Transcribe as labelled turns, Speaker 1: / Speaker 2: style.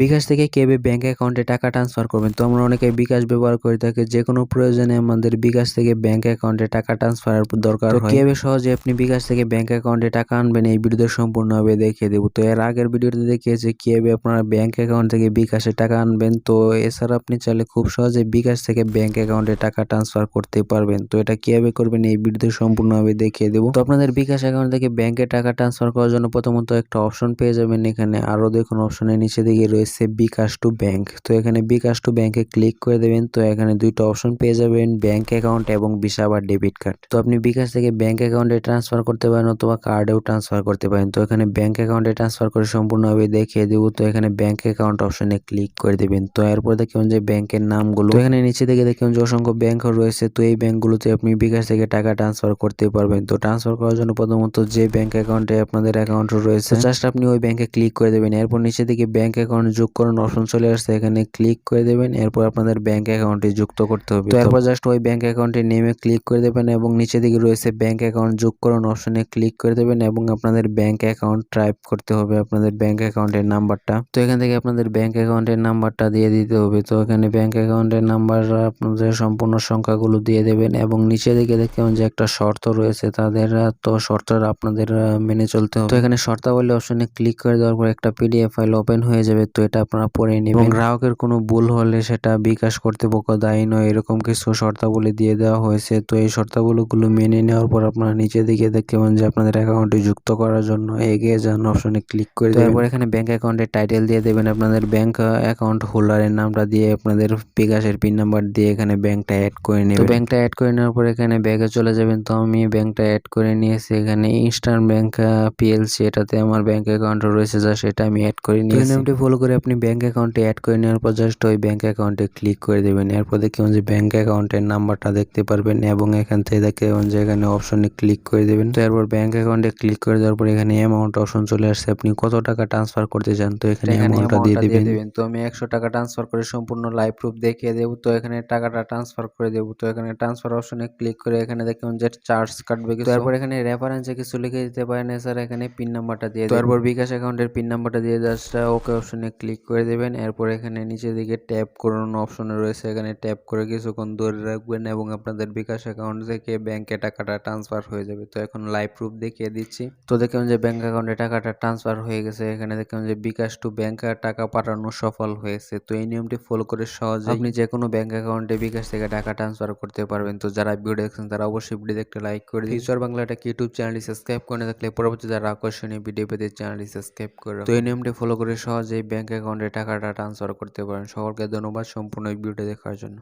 Speaker 1: বিকাশ থেকে কীভাবে ব্যাঙ্ক অ্যাকাউন্টে টাকা ট্রান্সফার করবেন? তো আমরা অনেকে বিকাশ ব্যবহার করে থাকি যে কোনো প্রয়োজনে আমাদের বিকাশ থেকে ব্যাঙ্ক অ্যাকাউন্টে টাকা ট্রান্সফারের দরকার হয়। কীভাবে সহজে আপনি বিকাশ থেকে ব্যাঙ্ক অ্যাকাউন্টে টাকা আনবেন? এই ভিডিওতে সম্পূর্ণভাবে দেখিয়ে দেবো। তো এর আগের ভিডিওতে দেখিয়েছে কীভাবে আপনার ব্যাঙ্ক অ্যাকাউন্ট থেকে বিকাশে টাকা আনবেন? তো এছাড়া আপনি চাইলে খুব সহজে বিকাশ থেকে ব্যাঙ্ক অ্যাকাউন্টে টাকা ট্রান্সফার করতে পারবেন। তো এটা কীভাবে করবেন? এই ভিডিওতে সম্পূর্ণভাবে দেখিয়ে দেবো। তো আপনাদের বিকাশ অ্যাকাউন্ট থেকে ব্যাঙ্কে টাকা ট্রান্সফার করার জন্য প্রথমত একটা অপশন পেয়ে যাবেন এখানে। আরও দেখুন অপশনের নিচে দিকে রয়েছে। BKash to bank. তো এখানে বিকাশ টু ব্যাংকে ক্লিক করে দেবেন, তো এখানে দুইটা অপশন পেয়ে যাবেন, ব্যাংক অ্যাকাউন্ট এবং ভিসা বা ডেবিট কার্ড। তো আপনি বিকাশ থেকে ব্যাংক অ্যাকাউন্টে ট্রান্সফার করতে পারেন অথবা কার্ডেও ট্রান্সফার করতে পারেন। তো এখানে ব্যাংক অ্যাকাউন্টে ট্রান্সফার করে সম্পূর্ণভাবে দেখিয়ে দেব, তো এখানে ব্যাংক অ্যাকাউন্ট অপশনে ক্লিক করে দেবেন। তো এরপর দেখুন যে ব্যাংকের নামগুলো। এখানে নিচে থেকে দেখুন যে অসংখ্য ব্যাংক রয়েছে, তো এই ব্যাংকগুলোতে আপনি বিকাশ থেকে টাকা ট্রান্সফার করতে পারবেন। তো ট্রান্সফার করার জন্য প্রথমত যে ব্যাংক অ্যাকাউন্টে আপনাদের অ্যাকাউন্ট রয়েছে, জাস্ট আপনি ওই ব্যাংকে ক্লিক করে দেবেন। এরপর নিচে থেকে ব্যাংক অ্যাকাউন্ট যোগ করুন অপশন চলে আসছে এখানে ক্লিক করে দেবেন এরপর আপনাদের ব্যাংক অ্যাকাউন্টে যুক্ত করতে হবে। তো এরপর জাস্ট ওই ব্যাংক অ্যাকাউন্টে নেমে ক্লিক করে দেবেন এবং নিচে দিকে রয়েছে ব্যাংক অ্যাকাউন্ট যোগ করুন অপশনে ক্লিক করে দেবেন এবং আপনাদের ব্যাংক অ্যাকাউন্ট টাইপ করতে হবে আপনাদের ব্যাংক অ্যাকাউন্টের নাম্বারটা তো এখান থেকে আপনাদের ব্যাংক অ্যাকাউন্টের নাম্বারটা দিয়ে দিতে হবে। তো এখানে ব্যাংক অ্যাকাউন্টের নাম্বার আপনাদের সম্পূর্ণ সংখ্যাগুলো দিয়ে দেবেন এবং নিচে দিকে দেখবেন যে একটা শর্ত রয়েছে তাদের তো শর্তটা আপনাদের মেনে চলতে হবে। তো এখানে শর্তাবলী অপশনে ক্লিক করে দেওয়ার পর একটা পিডিএফ ফাইল ওপেন হয়ে যাবে। তো এটা আপনারা পড়ে নেবেন। গ্রাহকের কোনো ভুল হলে সেটা বিকাশ কর্তৃপক্ষ দায়ী নয় এরকম কিছু শর্তাবলী দিয়ে দেওয়া হয়েছে। তো এই শর্তাবলীগুলো মেনে নেওয়ার পর আপনারা নিচে দিকে দেখবেন যে আপনাদের অ্যাকাউন্টে যুক্ত করার জন্য এগিয়ে যান অপশনে ক্লিক করে তারপর এখানে ব্যাংক অ্যাকাউন্টের টাইটেল দিয়ে দেবেন আপনাদের ব্যাংক অ্যাকাউন্ট হোল্ডারের নামটা দিয়ে আপনাদের বিকাশের পিন নাম্বার দিয়ে এখানে ব্যাংকটা অ্যাড করে নেবেন। তো ব্যাংকটা অ্যাড করে নেওয়ার পর এখানে ব্যাগে চলে যাবেন। তো আমি ব্যাংকটা অ্যাড করে নিয়েছি এখানে ইস্টার্ন ব্যাংক পিএলসি এটাতে আমার ব্যাংক অ্যাকাউন্ট রয়েছে যা সেটা আমি অ্যাড করে নিয়েছি। ফলো করে আপনি ব্যাঙ্ক অ্যাকাউন্টে অ্যাড করে নেওয়ার পর জাস্ট ওই ব্যাঙ্ক অ্যাকাউন্টে ক্লিক করে দেবেন। এরপর দেখবেন যে ব্যাঙ্ক অ্যাকাউন্টের নাম্বারটা দেখতে পারবেন এবং এখান থেকে দেখবেন যে এখানে অপশনে ক্লিক করে দেবেন। তো এরপর ব্যাঙ্ক অ্যাকাউন্টে ক্লিক করে দেওয়ার পর এখানে অ্যামাউন্ট অপশন চলে আসছে। আপনি কত টাকা ট্রান্সফার করতে চান? তো এখানে অ্যামাউন্টটা দিয়ে দিবেন। তো আমি একশো টাকা ট্রান্সফার করে সম্পূর্ণ লাইভ প্রুফ দেখিয়ে দেবো। তো এখানে টাকাটা ট্রান্সফার করে দেবো। তো এখানে ট্রান্সফার অপশনে ক্লিক করে এখানে দেখবেন যে চার্জ কাটবে তারপর এখানে রেফারেন্সে কিছু লিখে দিতে পারেন। এছাড়া এখানে পিন নাম্বারটা দিয়ে তারপর বিকাশ অ্যাকাউন্টের পিন নাম্বারটা দিয়ে জাস্ট ওকে অপশনে ক্লিক করে দেবেন। এরপর এখানে নিচে দিকে ট্যাপ করুন অপশনে রয়েছে। এখানে ট্যাপ করে কিছুক্ষণ ধরে রাখবেন এবং আপনাদের বিকাশ অ্যাকাউন্ট থেকে ব্যাংকে টাকাটা ট্রান্সফার হয়ে যাবে। তো এখন লাইভ প্রুফ দেখিয়ে দিচ্ছি। তো দেখুন যে ব্যাংক অ্যাকাউন্টে টাকাটা ট্রান্সফার হয়ে গেছে। এখানে দেখুন যে বিকাশ টু ব্যাংকে টাকা পাঠানো সফল হয়েছে। তো এই নিয়মটি ফলো করে সহজে আপনি যে কোনো ব্যাংক অ্যাকাউন্টে বিকাশ থেকে টাকা ট্রান্সফার করতে পারবেন। তো যারা ভিডিও দেখছেন, তারা অবশ্যই ভিডিও দেখতে লাইক করে দিন। ফিউচার বাংলা একটা ইউটিউব চ্যানেলটি সাবস্ক্রাইব করে থাকলে পরবর্তী যারা আকর্ষণীয় ভিডিও পেতে চ্যানেলটি সাবস্ক্রাইব করে তো এই নিয়মটি ফলো করে সহজেই ব্যাংক অ্যাকাউন্টে টাকাটা ট্রান্সফার করতে পারেন। সকলকে ধন্যবাদ সম্পূর্ণ ভিডিওটি দেখার জন্য।